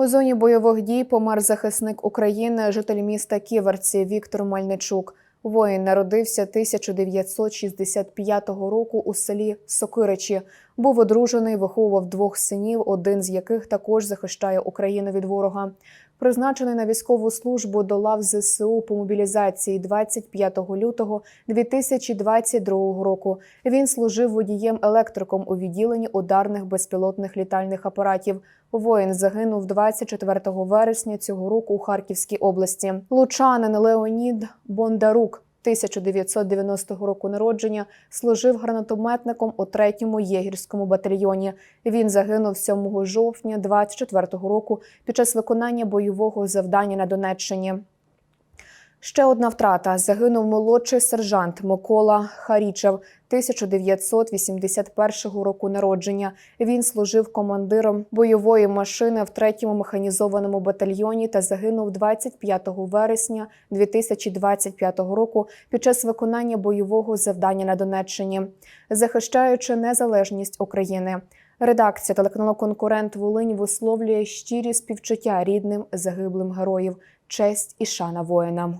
У зоні бойових дій помер захисник України, житель міста Ківерці Віктор Мальничук. Воїн народився 1965 року у селі Сокиричі. Був одружений, виховував двох синів, один з яких також захищає Україну від ворога. Призначений на військову службу до лав ЗСУ по мобілізації 25 лютого 2022 року. Він служив водієм-електриком у відділенні ударних безпілотних літальних апаратів. Воїн загинув 24 вересня цього року у Харківській області. Лучанин Леонід Бондарук. 1990 року народження служив гранатометником у 3-му єгірському батальйоні. Він загинув 7 жовтня 24-го року під час виконання бойового завдання на Донеччині. Ще одна втрата загинув молодший сержант Микола Харічев 1981 року народження. Він служив командиром бойової машини в 3-му механізованому батальйоні та загинув 25 вересня 2025 року під час виконання бойового завдання на Донеччині, захищаючи незалежність України. Редакція телеканалу Конкурент Волинь висловлює щирі співчуття рідним загиблим героїв, честь і шана воїнам.